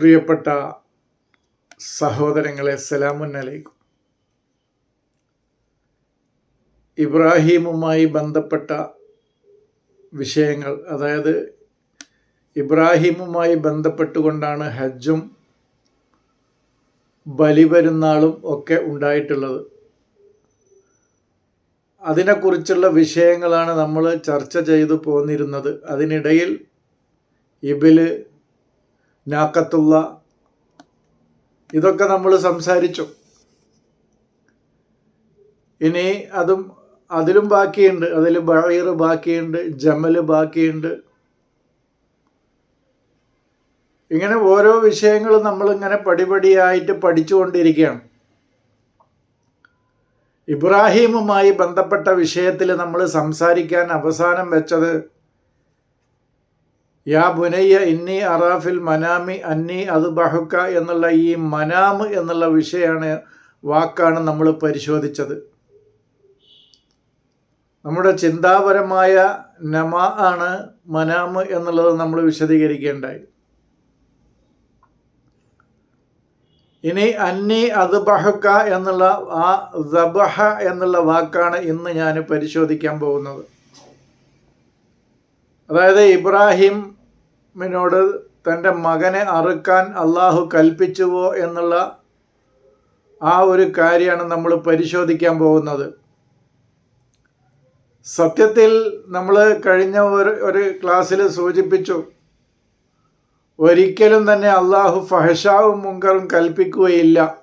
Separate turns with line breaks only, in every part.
പ്രിയപ്പെട്ട സഹോദരങ്ങളെ സലാമുൻ അലൈക്കും ഇബ്രാഹീമുമായി ബന്ധപ്പെട്ട വിഷയങ്ങൾ അതായത് ഇബ്രാഹീമുമായി ബന്ധപ്പെട്ടുകൊണ്ടാണ് ഹജ്ജും ബലിപെരുന്നാളും ഒക്കെ ഉണ്ടായിട്ടുള്ളത്. അതിനെക്കുറിച്ചുള്ള വിഷയങ്ങളാണ് നമ്മൾ ചർച്ച ചെയ്തു പോന്നിരുന്നത്. അതിനിടയിൽ ഇബിൽ നാക്കത്തുള്ള. ഇതൊക്കെ നമ്മൾ സംസാരിച്ചു. ഇനി അതും അതിലും ബാക്കിയുണ്ട്. അതിൽ ബഴീർ ബാക്കിയുണ്ട് ജമൽ ബാക്കിയുണ്ട്. ഇങ്ങനെ ഓരോ വിഷയങ്ങളും നമ്മളിങ്ങനെ പടിപടിയായിട്ട് പഠിച്ചുകൊണ്ടിരിക്കുകയാണ്. ഇബ്രാഹീമുമായി ബന്ധപ്പെട്ട വിഷയത്തിൽ നമ്മൾ സംസാരിക്കാൻ അവസാനം വെച്ചത് യാ ബുനയ്യ ഇന്നി അറാഫിൽ മനാമി അന്നി അത് ബഹുക്ക എന്നുള്ള ഈ മനാമ് എന്നുള്ള വിഷയമാണ് വാക്കാണ് നമ്മൾ പരിശോധിച്ചത്. നമ്മുടെ ചിന്താപരമായ നമ ആണ് മനാമ് എന്നുള്ളത് നമ്മൾ വിശദീകരിക്കേണ്ടായി. ഇനി അന്നി അത് ബഹുക്ക എന്നുള്ള ആ ദബഹ എന്നുള്ള വാക്കാണ് ഇന്ന് ഞാൻ പരിശോധിക്കാൻ പോകുന്നത്. അതായത് ഇബ്രാഹിമിനോട് തന്റെ മകനെ അറുക്കാൻ അള്ളാഹു കൽപ്പിച്ചുവോ എന്നുള്ള ആ ഒരു കാര്യമാണ് നമ്മൾ പരിശോധിക്കാൻ പോകുന്നത്. സത്യത്തിൽ നമ്മൾ കഴിഞ്ഞ ഒരു ഒരു ക്ലാസ്സിൽ സൂചിപ്പിച്ചു ഒരിക്കലും തന്നെ അള്ളാഹു ഫഹഷാവും മുങ്കറും കൽപ്പിക്കുകയില്ല.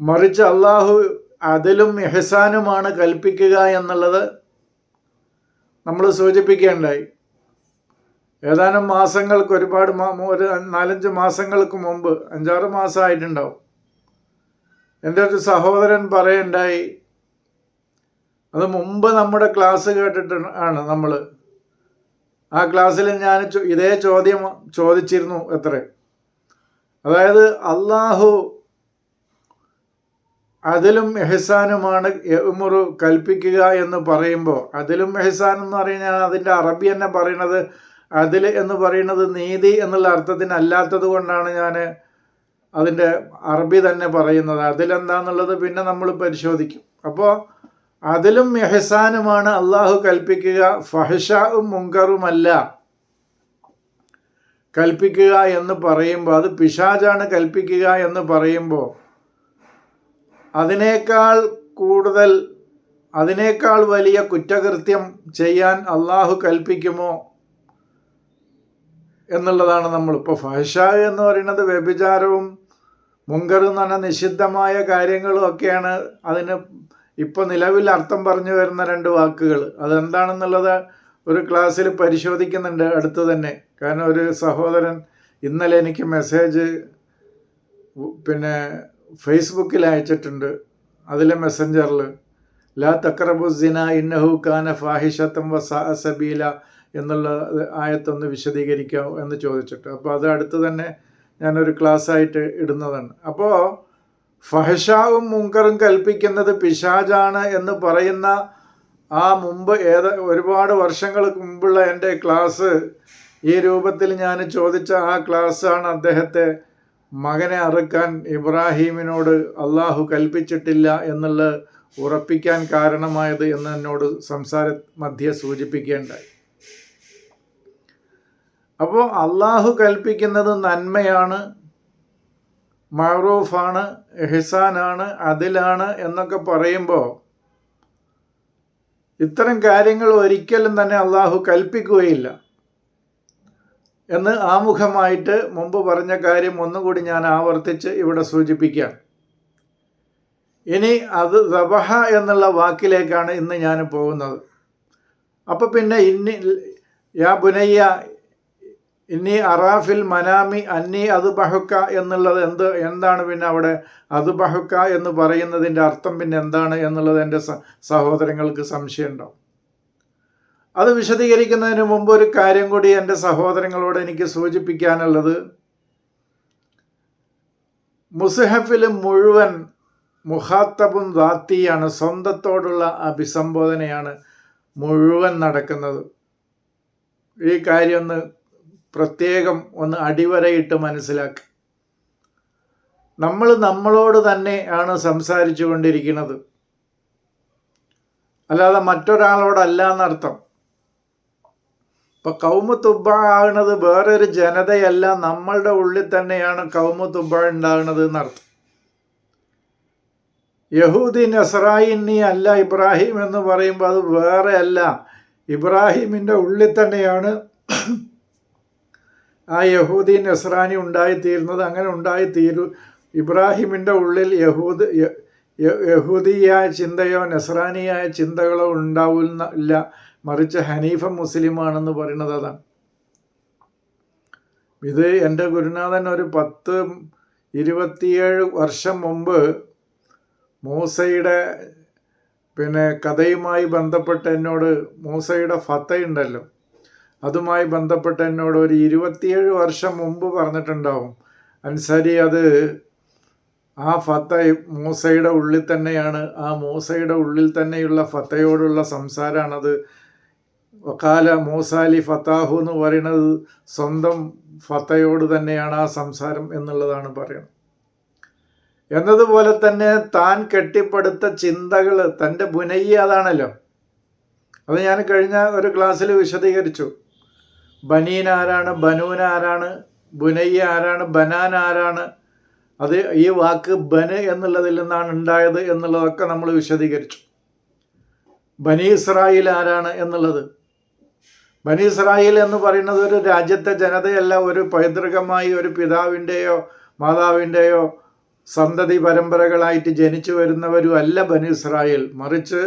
മറിച്ച് അള്ളാഹു അതിലും എഹസാനുമാണ് കൽപ്പിക്കുക എന്നുള്ളത് നമ്മൾ സൂചിപ്പിക്കേണ്ടായി. ഏതാനും മാസങ്ങൾക്ക് ഒരുപാട് ഒരു നാലഞ്ച് മാസങ്ങൾക്ക് മുമ്പ് അഞ്ചാറ് മാസമായിട്ടുണ്ടാവും എന്റെ ഒരു സഹോദരൻ പറയണ്ടായി അത് മുമ്പ് നമ്മുടെ ക്ലാസ് കേട്ടിട്ട് ആണ് നമ്മൾ ആ ക്ലാസ്സിൽ ഞാൻ ഇതേ ചോദ്യം ചോദിച്ചിരുന്നു എത്ര അതായത് അള്ളാഹു അതിലും എഹസാനുമാണ് എമുറു കൽപ്പിക്കുക എന്ന് പറയുമ്പോൾ. അതിലും എഹസാൻ എന്ന് പറഞ്ഞാൽ അതിന്റെ അറബി തന്നെ പറയുന്നത് അതിൽ എന്ന് പറയുന്നത് നീതി എന്നുള്ള അർത്ഥത്തിന് അല്ലാത്തത് കൊണ്ടാണ് ഞാൻ അതിന്റെ അറബി തന്നെ പറയുന്നത്. അതിലെന്താന്നുള്ളത് പിന്നെ നമ്മൾ പരിശോധിക്കും. അപ്പോൾ അതിലും എഹസാനുമാണ് അള്ളാഹു കൽപ്പിക്കുക. ഫഹഷാവും മുങ്കറുമല്ല. കൽപ്പിക്കുക എന്ന് പറയുമ്പോൾ അത് പിശാജാണ് കൽപ്പിക്കുക എന്ന് പറയുമ്പോൾ അതിനേക്കാൾ കൂടുതൽ അതിനേക്കാൾ വലിയ കുറ്റകൃത്യം ചെയ്യാൻ അള്ളാഹു കൽപ്പിക്കുമോ എന്നുള്ളതാണ് നമ്മളിപ്പോൾ ഫഹഷ എന്ന് പറയുന്നത് വ്യഭിചാരവും മുങ്കർ എന്ന് പറഞ്ഞാൽ നിഷിദ്ധമായ കാര്യങ്ങളും ഒക്കെയാണ് അതിന് ഇപ്പോൾ നിലവിൽ അർത്ഥം പറഞ്ഞു വരുന്ന രണ്ട് വാക്കുകൾ. അതെന്താണെന്നുള്ളത് ഒരു ക്ലാസ്സിൽ പരിശോധിക്കുന്നുണ്ട് അടുത്ത് തന്നെ. കാരണം ഒരു സഹോദരൻ ഇന്നലെ എനിക്ക് മെസ്സേജ് പിന്നെ ഫേസ്ബുക്കിൽ അയച്ചിട്ടുണ്ട്. അതിലെ മെസ്സഞ്ചറിൽ ലാ തക്രബുസിന ഇന്നഹു കാന ഫാഹിഷത്തം വ സബീല എന്നുള്ള ആയത്തൊന്ന് വിശദീകരിക്കാമോ എന്ന് ചോദിച്ചിട്ട്. അപ്പോൾ അത് അടുത്ത് തന്നെ ഞാനൊരു ക്ലാസ്സായിട്ട് ഇടുന്നതാണ്. അപ്പോൾ ഫഹഷാവും മുങ്കറും കൽപ്പിക്കുന്നത് പിശാജാണ് എന്ന് പറയുന്ന ആ മുമ്പ് ഏത ഒരുപാട് വർഷങ്ങൾക്ക് മുമ്പുള്ള എന്റെ ക്ലാസ് ഈ രൂപത്തിൽ ഞാൻ ചോദിച്ച ആ ക്ലാസ്സാണ് അദ്ദേഹത്തെ മകനെ അറുക്കാൻ ഇബ്രാഹീമിനോട് അള്ളാഹു കൽപ്പിച്ചിട്ടില്ല എന്നുള്ള ഉറപ്പിക്കാൻ കാരണമായത് എന്ന് എന്നോട് സംസാര മധ്യ സൂചിപ്പിക്കേണ്ടായി. അപ്പോൾ അള്ളാഹു കൽപ്പിക്കുന്നത് നന്മയാണ് മറൂഫാണ് എഹ്സാനാണ് അതിലാണ് എന്നൊക്കെ പറയുമ്പോൾ ഇത്തരം കാര്യങ്ങൾ ഒരിക്കലും തന്നെ അള്ളാഹു കൽപ്പിക്കുകയില്ല. എന്ന് ആമുഖമായിട്ട് മുമ്പ് പറഞ്ഞ കാര്യം ഒന്നുകൂടി ഞാൻ ആവർത്തിച്ച് ഇവിടെ സൂചിപ്പിക്കാം. ഇനി അത് ദബഹ എന്നുള്ള വാക്കിലേക്കാണ് ഇന്ന് ഞാൻ പോകുന്നത്. അപ്പോൾ പിന്നെ ഇന്നി യാ ബുനയ്യ ഇനി അറാഫിൽ മനാമി അന്നി അത് ബഹുക്ക എന്നുള്ളത് എന്ത് എന്താണ് പിന്നെ അവിടെ അത് ബഹുക്ക എന്ന് പറയുന്നതിന്റെ അർത്ഥം പിന്നെ എന്താണ് എന്നുള്ളത് എന്റെ സഹോദരങ്ങൾക്ക് സംശയമുണ്ടാവും അത് വിശദീകരിക്കുന്നതിന് മുമ്പ് ഒരു കാര്യം കൂടി എന്റെ സഹോദരങ്ങളോട് എനിക്ക് സൂചിപ്പിക്കാനുള്ളത്. മുസഹഫിൽ മുഴുവൻ മുഹാത്തബും ദാത്തിയാണ് സ്വന്തത്തോടുള്ള അഭിസംബോധനയാണ് മുഴുവൻ നടക്കുന്നത്. ഈ കാര്യം ഒന്ന് പ്രത്യേകം ഒന്ന് അടിവരയിട്ട് മനസ്സിലാക്കുക നമ്മൾ നമ്മളോട് തന്നെ ആണ് സംസാരിച്ചു കൊണ്ടിരിക്കുന്നത്. അല്ലാതെ മറ്റൊരാളോടല്ല എന്നർത്ഥം. ഇപ്പൊ കൗമ തുബ ആകുന്നത് വേറൊരു ജനതയല്ല നമ്മളുടെ ഉള്ളിൽ തന്നെയാണ് കൗമ തുബ ഉണ്ടാകുന്നത് എന്നർത്ഥം. യഹൂദി നസറായിനി അല്ല ഇബ്രാഹിം എന്ന് പറയുമ്പോൾ അത് വേറെ അല്ല. ഇബ്രാഹിമിന്റെ ഉള്ളിൽ തന്നെയാണ് ആ യഹൂദി നസ്രാനി ഉണ്ടായിത്തീരുന്നത്. അങ്ങനെ ഉണ്ടായിത്തീരു ഇബ്രാഹിമിന്റെ ഉള്ളിൽ യഹൂദ് യഹൂദിയായ ചിന്തയോ നസ്രാനിയായ ചിന്തകളോ ഉണ്ടാവില്ല മറിച്ച് ഹനീഫ മുസ്ലിമാണെന്ന് പറയുന്നത് അതാണ്. ഇത് എന്റെ ഗുരുനാഥൻ ഒരു പത്ത് ഇരുപത്തിയേഴ് വർഷം മുമ്പ് മൂസയുടെ പിന്നെ കഥയുമായി ബന്ധപ്പെട്ട് എന്നോട് മൂസയുടെ ഫത്തയുണ്ടല്ലോ അതുമായി ബന്ധപ്പെട്ട് എന്നോട് ഒരു ഇരുപത്തിയേഴ് വർഷം മുമ്പ് പറഞ്ഞിട്ടുണ്ടാവും അൻസാരി അത് ആ ഫത്ത മൂസയുടെ ഉള്ളിൽ തന്നെയാണ് ആ മൂസയുടെ ഉള്ളിൽ തന്നെയുള്ള ഫത്തയോടുള്ള സംസാരമാണത് വക്കാല മൂസാലി ഫത്താഹു എന്ന് പറയുന്നത് സ്വന്തം ഫത്തയോട് തന്നെയാണ് ആ സംസാരം എന്നുള്ളതാണ് പറയുന്നത്. എന്നതുപോലെ തന്നെ താൻ കെട്ടിപ്പടുത്ത ചിന്തകൾ തന്റെ ബുനയ്യ അതാണല്ലോ. അത് ഞാൻ കഴിഞ്ഞ ഒരു ക്ലാസ്സിൽ വിശദീകരിച്ചു. ബനീൻ ആരാണ് ബനൂൻ ആരാണ് ബുനയ്യ ആരാണ് ബനാൻ ആരാണ് അത് ഈ വാക്ക് ബന് എന്നുള്ളതിൽ നിന്നാണ് ഉണ്ടായത് എന്നുള്ളതൊക്കെ നമ്മൾ വിശദീകരിച്ചു. ബനി ആരാണ് എന്നുള്ളത്. ബനി ഇസ്രായേൽ എന്ന് പറയുന്നത് ഒരു രാജ്യത്തെ ജനതയല്ല ഒരു പൈതൃകമായി ഒരു പിതാവിന്റെയോ മാതാവിന്റെയോ സന്തതി പരമ്പരകളായിട്ട് ജനിച്ചു വരുന്നവരും അല്ല ബനി ഇസ്രായേൽ. മറിച്ച്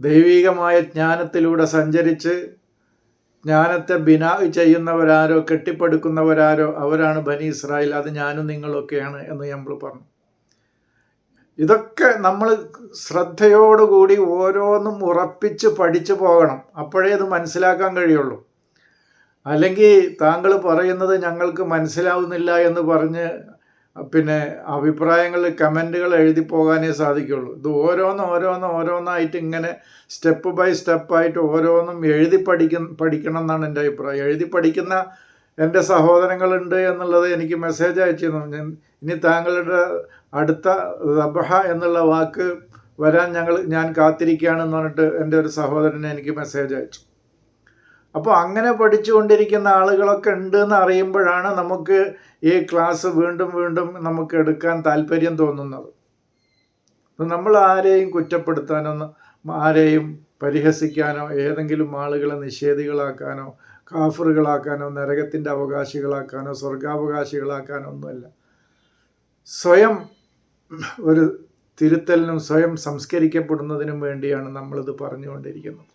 ദൈവികമായ ജ്ഞാനത്തിലൂടെ സഞ്ചരിച്ച് ജ്ഞാനത്തെ ബിനാ ചെയ്യുന്നവരാരോ കെട്ടിപ്പടുക്കുന്നവരാരോ അവരാണ് ബനി ഇസ്രായേൽ. അത് ഞാനും നിങ്ങളൊക്കെയാണ് എന്ന് നമ്മൾ പറഞ്ഞു. ഇതൊക്കെ നമ്മൾ ശ്രദ്ധയോടുകൂടി ഓരോന്നും ഉറപ്പിച്ച് പഠിച്ചു പോകണം. അപ്പോഴേ ഇത് മനസ്സിലാക്കാൻ കഴിയുള്ളൂ. അല്ലെങ്കിൽ താങ്കൾ പറയുന്നത് ഞങ്ങൾക്ക് മനസ്സിലാവുന്നില്ല എന്ന് പറഞ്ഞ് പിന്നെ അഭിപ്രായങ്ങൾ കമന്റുകൾ എഴുതി പോകാനേ സാധിക്കുള്ളൂ. ഇത് ഓരോന്ന് ഓരോന്ന് ഓരോന്നായിട്ട് ഇങ്ങനെ സ്റ്റെപ്പ് ബൈ സ്റ്റെപ്പായിട്ട് ഓരോന്നും എഴുതി പഠിക്ക പഠിക്കണം എന്നാണ് എന്റെ അഭിപ്രായം. എഴുതി പഠിക്കുന്ന എന്റെ സഹോദരങ്ങളുണ്ട് എന്നുള്ളത് എനിക്ക് മെസ്സേജ് അയച്ചിരുന്നു. ഇനി താങ്കളുടെ അടുത്ത റബഹ എന്നുള്ള വാക്ക് വരാൻ ഞങ്ങൾ ഞാൻ കാത്തിരിക്കുകയാണെന്ന് പറഞ്ഞിട്ട് എന്റെ ഒരു സഹോദരനെ എനിക്ക് മെസ്സേജ് അയച്ചു. അപ്പോൾ അങ്ങനെ പഠിച്ചുകൊണ്ടിരിക്കുന്ന ആളുകളൊക്കെ ഉണ്ട് എന്ന് അറിയുമ്പോഴാണ് നമുക്ക് ഈ ക്ലാസ് വീണ്ടും വീണ്ടും നമുക്ക് എടുക്കാൻ താല്പര്യം തോന്നുന്നത്. നമ്മൾ ആരെയും കുറ്റപ്പെടുത്താനോ ആരെയും പരിഹസിക്കാനോ ഏതെങ്കിലും ആളുകളെ നിഷേധികളാക്കാനോ കാഫറുകളാക്കാനോ നരകത്തിന്റെ അവകാശികളാക്കാനോ സ്വർഗാവകാശികളാക്കാനോ ഒന്നുമല്ല. സ്വയം ഒരു തിരുത്തലിനും സ്വയം സംസ്കരിക്കപ്പെടുന്നതിനും വേണ്ടിയാണ് നമ്മളിത് പറഞ്ഞുകൊണ്ടിരിക്കുന്നത്.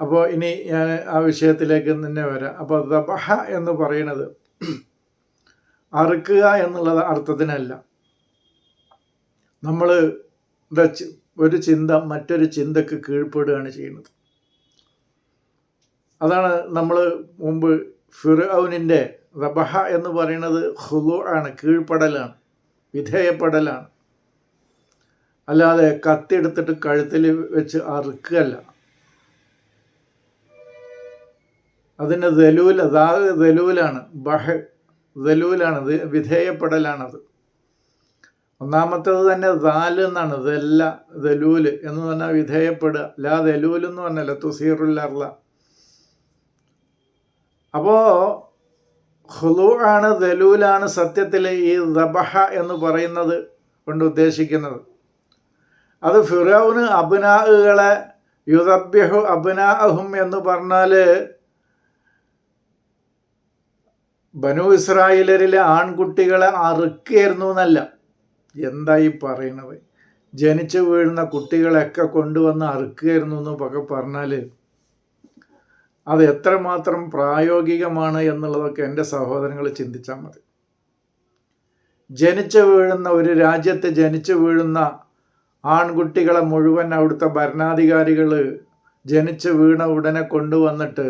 അപ്പോൾ ഇനി ഞാൻ ആ വിഷയത്തിലേക്ക് തന്നെ വരാം. അപ്പോൾ ദബഹ എന്ന് പറയുന്നത് അറുക്കുക എന്നുള്ളത് അർത്ഥത്തിനല്ല. നമ്മൾ ഒരു ചിന്ത മറ്റൊരു ചിന്തക്ക് കീഴ്പ്പെടുകയാണ് ചെയ്യുന്നത്. അതാണ് നമ്മൾ മുമ്പ് ഫിറൌനിന്റെ റബഹ എന്ന് പറയുന്നത് ഹുലു ആണ് കീഴ്പ്പെടലാണ് വിധേയപ്പെടലാണ്. അല്ലാതെ കത്തിയെടുത്തിട്ട് കഴുത്തിൽ വെച്ച് അറുക്കുകയല്ല. അതിന് ദലൂൽ ദാഹ് ദലൂലാണ് ബഹ് ദലൂലാണ് വിധേയപ്പെടലാണത്. ഒന്നാമത്തത് തന്നെ ദാൽ എന്നാണ് ദല്ല ദലൂൽ എന്ന് പറഞ്ഞാൽ വിധേയപ്പെടുക. ലാ ദലൂൽ എന്ന് പറഞ്ഞല്ല തുസീറുല്ലർല അപ്പോൾ ഹുലു ആണ് ദലൂലാണ് സത്യത്തിൽ ഈ ദബഹ എന്ന് പറയുന്നത് കൊണ്ട് ഉദ്ദേശിക്കുന്നത്. അത് ഫിറൌന് അബ്നാഹുകളെ യുദബ്യഹു അബ്നാഹും എന്ന് പറഞ്ഞാൽ ബനു ഇസ്രായേലരിലെ ആൺകുട്ടികളെ അറുക്കായിരുന്നു എന്നല്ല. എന്തായി പറയണത്? ജനിച്ചു വീഴുന്ന കുട്ടികളെയൊക്കെ കൊണ്ടുവന്ന് അറുക്കായിരുന്നു എന്നൊക്കെ പറഞ്ഞാൽ അത് എത്രമാത്രം പ്രായോഗികമാണ് എന്നുള്ളതൊക്കെ എന്റെ സഹോദരങ്ങൾ ചിന്തിച്ചാൽ മതി. ജനിച്ചു വീഴുന്ന ഒരു രാജ്യത്ത് ജനിച്ചു വീഴുന്ന ആൺകുട്ടികളെ മുഴുവൻ അവിടുത്തെ ഭരണാധികാരികൾ ജനിച്ചു വീണ ഉടനെ കൊണ്ടുവന്നിട്ട്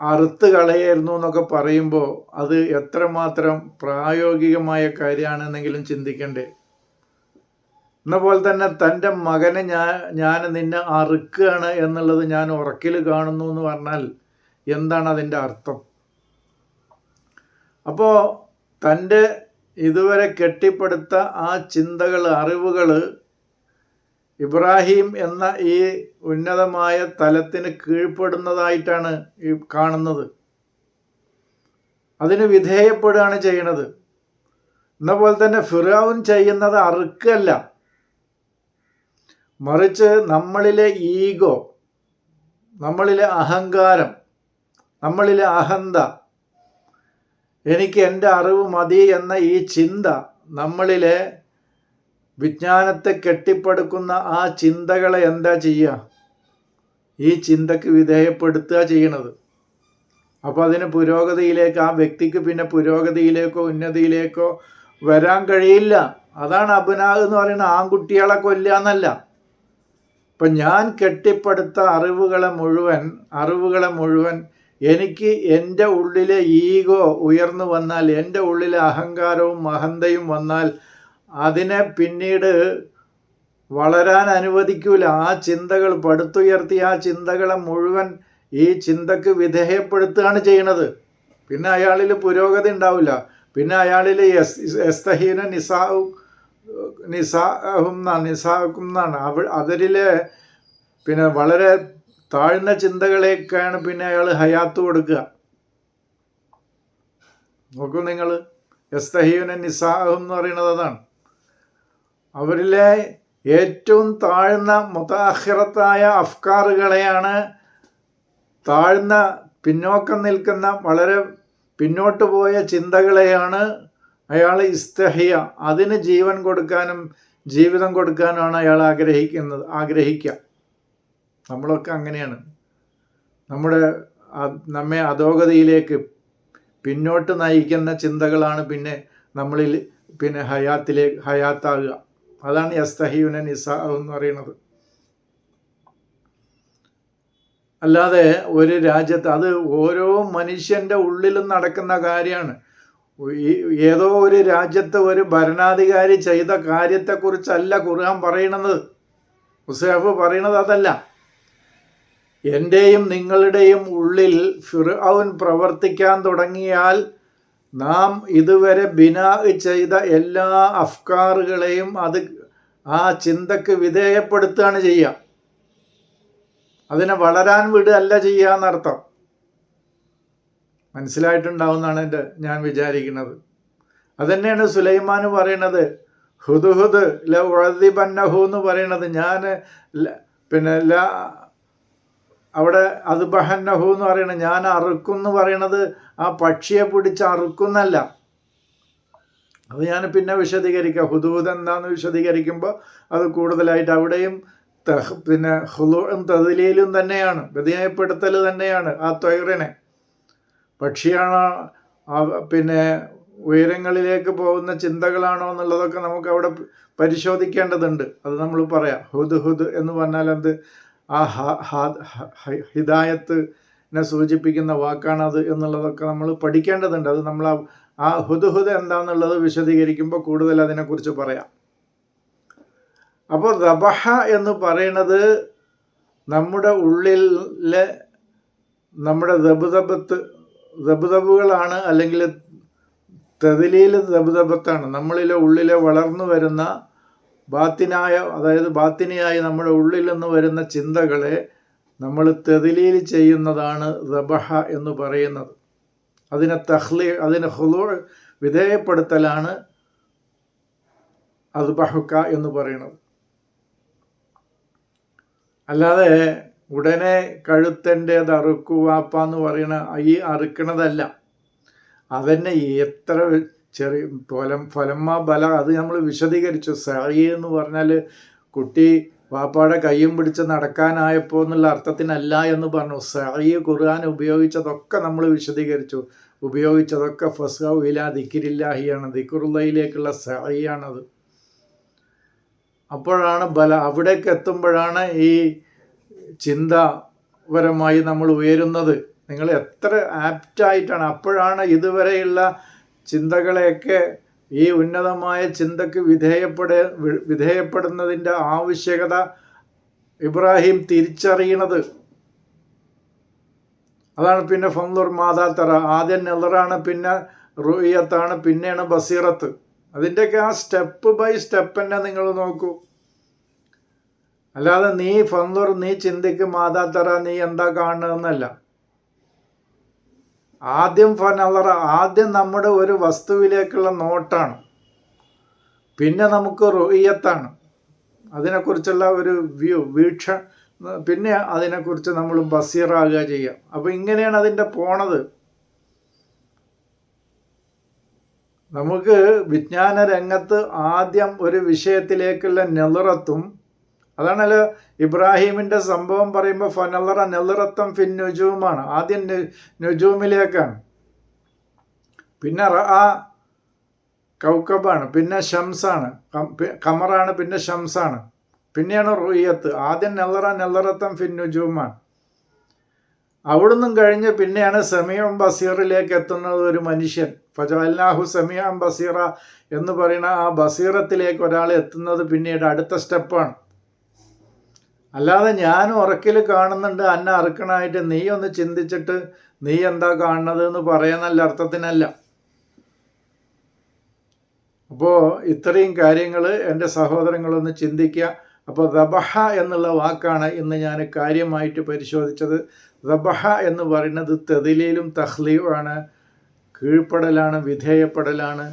അറുത്ത് കളയായിരുന്നു എന്നൊക്കെ പറയുമ്പോൾ അത് എത്രമാത്രം പ്രായോഗികമായ കാര്യമാണെന്നെങ്കിലും ചിന്തിക്കണ്ടേ. എന്ന പോലെ തന്നെ തന്റെ മകനെ ഞാൻ ഞാൻ നിന്നെ അറുക്കുകയാണ് എന്നുള്ളത് ഞാൻ ഉറക്കിൽ കാണുന്നു എന്ന് പറഞ്ഞാൽ എന്താണ് അതിന്റെ അർത്ഥം? അപ്പോൾ തന്റെ ഇതുവരെ കെട്ടിപ്പടുത്ത ആ ചിന്തകൾ അറിവുകൾ ഇബ്രാഹിം എന്ന ഈ ഉന്നതമായ തലത്തിന് കീഴ്പ്പെടുന്നതായിട്ടാണ് ഈ കാണുന്നത്. അതിന് വിധേയപ്പെടുകയാണ് ചെയ്യണത് എന്നപോലെ തന്നെ ഫിറാവുൻ ചെയ്യുന്നത് അറുക്കല്ല. മറിച്ച് നമ്മളിലെ ഈഗോ നമ്മളിലെ അഹങ്കാരം നമ്മളിലെ അഹന്ത എനിക്ക് എന്റെ അറിവ് മതി എന്ന ഈ ചിന്ത നമ്മളിലെ വിജ്ഞാനത്തെ കെട്ടിപ്പടുക്കുന്ന ആ ചിന്തകളെ എന്താ ചെയ്യുക? ഈ ചിന്തക്ക് വിധേയപ്പെടുത്തുക ചെയ്യണത്. അപ്പോൾ അതിന് പുരോഗതിയിലേക്ക് ആ വ്യക്തിക്ക് പിന്നെ പുരോഗതിയിലേക്കോ ഉന്നതിയിലേക്കോ വരാൻ കഴിയില്ല. അതാണ് അഭിനാഗ് എന്ന് പറയുന്ന ആൺകുട്ടികളെ കൊല്ലുക എന്നല്ല. ഇപ്പം ഞാൻ കെട്ടിപ്പടുത്ത അറിവുകളെ മുഴുവൻ അറിവുകളെ മുഴുവൻ എനിക്ക് എന്റെ ഉള്ളിലെ ഈഗോ ഉയർന്നു വന്നാൽ എന്റെ ഉള്ളിലെ അഹങ്കാരവും മഹന്തയും വന്നാൽ അതിനെ പിന്നീട് വളരാൻ അനുവദിക്കൂല. ആ ചിന്തകൾ പടുത്തുയർത്തി ആ ചിന്തകളെ മുഴുവൻ ഈ ചിന്തക്ക് വിധേയപ്പെടുത്തുകയാണ് ചെയ്യണത്. പിന്നെ അയാളിൽ പുരോഗതി ഉണ്ടാവില്ല. പിന്നെ അയാളിൽ എസ് എസ്തഹീന നിസാഹു നിസാഹും എന്നാണ് നിസാഹും എന്നാണ്. അവ അവരിലെ പിന്നെ വളരെ താഴ്ന്ന ചിന്തകളേക്കാണ് പിന്നെ അയാൾ ഹയാത്ത് കൊടുക്കുക. നോക്കൂ നിങ്ങൾ എസ്തഹീന നിസാഹും എന്ന് പറയുന്നത് അതാണ്. അവരിലെ ഏറ്റവും താഴ്ന്ന മുതാഹിറത്തായ അഫ്കാറുകളെയാണ് താഴ്ന്ന പിന്നോക്കം നിൽക്കുന്ന വളരെ പിന്നോട്ട് പോയ ചിന്തകളെയാണ് അയാൾ ഇസ്തഹിയ അതിന് ജീവൻ കൊടുക്കാനും ജീവിതം കൊടുക്കാനുമാണ് അയാൾ ആഗ്രഹിക്കുന്നത് ആഗ്രഹിക്കുക നമ്മളൊക്കെ അങ്ങനെയാണ്. നമ്മുടെ നമ്മെ അധോഗതിയിലേക്ക് പിന്നോട്ട് നയിക്കുന്ന ചിന്തകളാണ് പിന്നെ നമ്മളിൽ പിന്നെ ഹയാത്തിലേക്ക് ഹയാത്താകുക. അതാണ് യസ്തഹിയുന നിസ എന്ന് പറയുന്നത്. അല്ലാതെ ഒരു രാജ്യത്ത് അത് ഓരോ മനുഷ്യന്റെ ഉള്ളിലും നടക്കുന്ന കാര്യമാണ്. ഏതോ ഒരു രാജ്യത്ത് ഒരു ഭരണാധികാരി ചെയ്ത കാര്യത്തെക്കുറിച്ചല്ല ഖുർആൻ പറയണത് മുസേഫ് പറയണത് അതല്ല. എന്റെയും നിങ്ങളുടെയും ഉള്ളിൽ ഫിർഔൻ പ്രവർത്തിക്കാൻ തുടങ്ങിയാൽ നാം ഇതുവരെ ബിനാ ചെയ്ത എല്ലാ അഫ്കാറുകളെയും അത് ആ ചിന്തക്ക് വിധേയപ്പെടുത്തുകയാണ് ചെയ്യുക. അതിനെ വളരാൻ വിടുകയല്ല ചെയ്യുക എന്നർത്ഥം. മനസ്സിലായിട്ടുണ്ടാവുമെന്നാണ് എന്റെ ഞാൻ വിചാരിക്കുന്നത്. അതുതന്നെയാണ് സുലൈമാൻ പറയുന്നത്. ഹുദുഹുദ് ല ഉഴതിബന്നഹു എന്ന് പറയുന്നത്. ഞാൻ പിന്നെ ല അവിടെ അത് ബഹന്നഹു എന്ന് പറയുന്നത്. ഞാൻ അറുക്കും എന്ന് പറയണത് ആ പക്ഷിയെ പിടിച്ച് അറുക്കുന്നല്ല. അത് ഞാൻ പിന്നെ വിശദീകരിക്കാം. ഹുദൂദ് എന്താന്ന് വിശദീകരിക്കുമ്പോൾ അത് കൂടുതലായിട്ട് അവിടെയും പിന്നെ ഹുലൂറും തതിലയിലും തന്നെയാണ്. വ്യതിയായപ്പെടുത്തൽ തന്നെയാണ് ആ തൊയറിനെ. പക്ഷിയാണോ പിന്നെ ഉയരങ്ങളിലേക്ക് പോകുന്ന ചിന്തകളാണോ എന്നുള്ളതൊക്കെ നമുക്ക് അവിടെ പരിശോധിക്കേണ്ടതുണ്ട്. അത് നമ്മൾ പറയാം. ഹുദ് ഹുദ് എന്ന് പറഞ്ഞാൽ എന്ത്? ആ ഹിദായത്തിനെ സൂചിപ്പിക്കുന്ന വാക്കാണത് എന്നുള്ളതൊക്കെ നമ്മൾ പഠിക്കേണ്ടതുണ്ട്. അത് നമ്മൾ ആ ഹുദ് ഹുദ് എന്താണെന്നുള്ളത് വിശദീകരിക്കുമ്പോൾ കൂടുതൽ അതിനെക്കുറിച്ച് പറയാം. അപ്പോൾ റബഹ എന്ന് പറയുന്നത് നമ്മുടെ ഉള്ളിലെ നമ്മുടെ ദബുദബത്ത് ദബുദബുകളാണ് അല്ലെങ്കിൽ തെതിലിയിൽ ദബുദബത്താണ്. നമ്മളിലെ ഉള്ളിലെ വളർന്നു വരുന്ന ബാത്തിനായ അതായത് ബാത്തിനിയായി നമ്മുടെ ഉള്ളിൽ നിന്ന് വരുന്ന ചിന്തകളെ നമ്മൾ തെതിലിയിൽ ചെയ്യുന്നതാണ് ദബഹ എന്ന് പറയുന്നത്. അതിനെ തഹ്ലി അതിനെ ഹുലു വിധേയപ്പെടുത്തലാണ് അത് ബഹുക്ക എന്ന് പറയുന്നത്. അല്ലാതെ ഉടനെ കഴുത്തന്റേത് അറുക്കുവാപ്പ എന്ന് പറയണ ഈ അറുക്കണതല്ല. അതന്നെ എത്ര ചെറിയ പോലം ഫലമ്മ ബല അത് നമ്മൾ വിശദീകരിച്ചു. സായി എന്ന് പറഞ്ഞാൽ കുട്ടി വാപ്പാടെ കയ്യും പിടിച്ച് നടക്കാനായപ്പോൾ എന്നുള്ള അർത്ഥത്തിനല്ല എന്ന് പറഞ്ഞു. സായി ഖുർആൻ ഉപയോഗിച്ചതൊക്കെ നമ്മൾ വിശദീകരിച്ചു. ഉപയോഗിച്ചതൊക്കെ ഫസ്ഹ ദിക്കിരില്ലാഹിയാണ് ദിക്കുറുള്ളയിലേക്കുള്ള സായിയാണത് അപ്പോഴാണ് ബല അവിടേക്ക് എത്തുമ്പോഴാണ് ഈ ചിന്താപരമായി നമ്മൾ ഉയരുന്നത്. നിങ്ങൾ എത്ര ആപ്റ്റായിട്ടാണ് അപ്പോഴാണ് ഇതുവരെയുള്ള ചിന്തകളെയൊക്കെ ഈ ഉന്നതമായ ചിന്തക്ക് വിധേയപ്പെട വിധേയപ്പെടുന്നതിന്റെ ആവശ്യകത ഇബ്രാഹിം തിരിച്ചറിയണത്. അതാണ് പിന്നെ ഫന്ദുർ മാതാത്തറ ആദ്യം നെതറാണ് പിന്നെ റുയത്താണ് പിന്നെയാണ് ബസീറത്ത്. അതിന്റെയൊക്കെ ആ സ്റ്റെപ്പ് ബൈ സ്റ്റെപ്പ് തന്നെ നിങ്ങൾ നോക്കൂ. അല്ലാതെ നീ ഫന്തുർ നീ ചിന്തിക്കും മാതാത്തറ നീ എന്താ കാണുന്നതെന്നല്ല ആദ്യം ഫനലറ ആദ്യം നമ്മുടെ ഒരു വസ്തുവിലേക്കുള്ള നോട്ടാണ്. പിന്നെ നമുക്ക് റുയ്യത്താണ് അതിനെക്കുറിച്ചുള്ള ഒരു വ്യൂ വീക്ഷ പിന്നെ അതിനെക്കുറിച്ച് നമ്മൾ ബസീറാകുക ചെയ്യുക. അപ്പോൾ ഇങ്ങനെയാണ് അതിന്റെ പോണത്. നമുക്ക് വിജ്ഞാന രംഗത്ത് ആദ്യം ഒരു വിഷയത്തിലേക്കുള്ള നെലറത്തും അതാണല്ലോ ഇബ്രാഹീമിന്റെ സംഭവം പറയുമ്പോൾ ഫനലറ നെല്ലറത്തം ഫിൻ നുജൂമാണ്. ആദ്യം നുജൂമിലേക്കാണ്. പിന്നെ ആ കൗക്കബാണ് പിന്നെ ഷംസാണ് കമറാണ് പിന്നെ ഷംസാണ്. പിന്നെയാണ് റുയ്യത്ത്. ആദ്യം നെല്ലറ നെല്ലറത്തം ഫിൻ നുജൂമാണ്. അവിടുന്നും കഴിഞ്ഞ് പിന്നെയാണ് സമീം ബസീറിലേക്ക് എത്തുന്നത് ഒരു മനുഷ്യൻ. ഫജല്ലാഹു സമീം ബസീറ എന്ന് പറയുന്ന ആ ബസീറത്തിലേക്ക് ഒരാൾ എത്തുന്നത് പിന്നീട് അടുത്ത സ്റ്റെപ്പാണ്. അല്ലാതെ ഞാൻ ഉറക്കിൽ കാണുന്നുണ്ട് അന്നെ അറുക്കണായിട്ട് നീ ഒന്ന് ചിന്തിച്ചിട്ട് നീ എന്താ കാണുന്നത് എന്ന് പറയുന്നല്ല അർത്ഥത്തിനല്ല. അപ്പോൾ ഇത്രയും കാര്യങ്ങൾ എന്റെ സഹോദരങ്ങളൊന്ന് ചിന്തിക്കുക. അപ്പോൾ ദബഹ എന്നുള്ള വാക്കാണ് ഇന്ന് ഞാൻ കാര്യമായിട്ട് പരിശോധിച്ചത്. ദബഹ എന്ന് പറയുന്നത് തെതിലയിലും തഹ്ലീവാണ് കീഴ്പ്പെടലാണ് വിധേയപ്പെടലാണ്.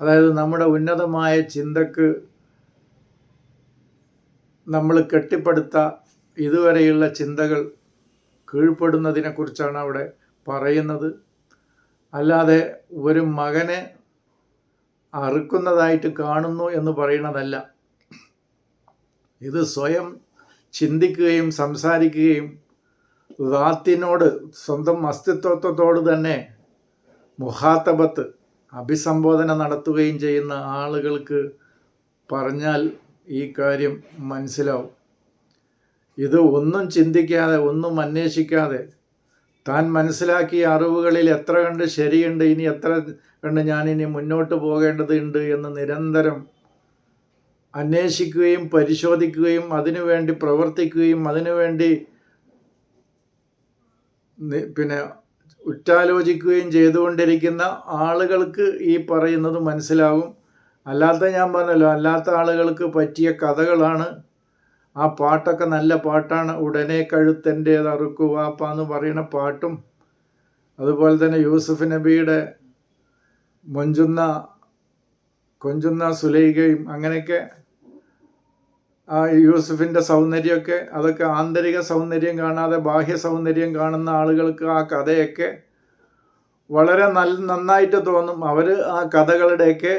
അതായത് നമ്മുടെ ഉന്നതമായ ചിന്തക്ക് നമ്മൾ കെട്ടിപ്പടുത്ത ഇതുവരെയുള്ള ചിന്തകൾ കീഴ്പ്പെടുന്നതിനെക്കുറിച്ചാണ് അവിടെ പറയുന്നത്. അല്ലാതെ ഒരു മകനെ അറുക്കുന്നതായിട്ട് കാണുന്നു എന്ന് പറയുന്നതല്ല. ഇത് സ്വയം ചിന്തിക്കുകയും സംസാരിക്കുകയും ദാത്തിനോട് സ്വന്തം അസ്തിത്വത്തോട് തന്നെ മുഹാത്തബത്ത് അഭിസംബോധന നടത്തുകയും ചെയ്യുന്ന ആളുകൾക്ക് പറഞ്ഞാൽ ഈ കാര്യം മനസ്സിലാവും. ഇത് ഒന്നും ചിന്തിക്കാതെ ഒന്നും അന്വേഷിക്കാതെ താൻ മനസ്സിലാക്കിയ അറിവുകളിൽ എത്ര കണ്ട് ശരിയുണ്ട് ഇനി എത്ര കണ്ട് ഞാനിനി മുന്നോട്ട് പോകേണ്ടതുണ്ട് എന്ന് നിരന്തരം അന്വേഷിക്കുകയും പരിശോധിക്കുകയും അതിനുവേണ്ടി പ്രവർത്തിക്കുകയും അതിനുവേണ്ടി പിന്നെ ഉറ്റാലോചിക്കുകയും ചെയ്തുകൊണ്ടിരിക്കുന്ന ആളുകൾക്ക് ഈ പറയുന്നത് മനസ്സിലാകും. അല്ലാത്ത ഞാൻ പറഞ്ഞല്ലോ അല്ലാത്ത ആളുകൾക്ക് പറ്റിയ കഥകളാണ്. ആ പാട്ടൊക്കെ നല്ല പാട്ടാണ്. ഉടനെ കഴുത്തന്റേത് അറുക്കുവാപ്പ എന്ന് പറയുന്ന പാട്ടും. അതുപോലെ തന്നെ യൂസുഫ് നബിയുടെ മൊഞ്ചുന്ന കൊഞ്ചുന്ന സുലൈഖയും അങ്ങനെയൊക്കെ ആ യൂസുഫിന്റെ സൗന്ദര്യമൊക്കെ അതൊക്കെ ആന്തരിക സൗന്ദര്യം കാണാതെ ബാഹ്യ സൗന്ദര്യം കാണുന്ന ആളുകൾക്ക് ആ കഥയൊക്കെ വളരെ നന്നായിട്ട് തോന്നും. അവർ ആ കഥകളുടെയൊക്കെ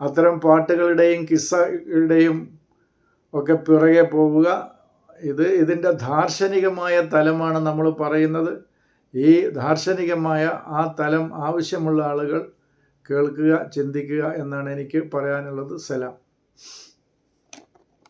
അത്തരം പാട്ടുകളുടെയും കിസ്സയുടെയും ഒക്കെ പിറകെ പോവുക. ഇത് ഇതിന്റെ ദാർശനികമായ തലമാണ് നമ്മൾ പറയുന്നത്. ഈ ദാർശനികമായ ആ തലം ആവശ്യമുള്ള ആളുകൾ കേൾക്കുക ചിന്തിക്കുക എന്നാണ് എനിക്ക് പറയാനുള്ളത്. സലാം.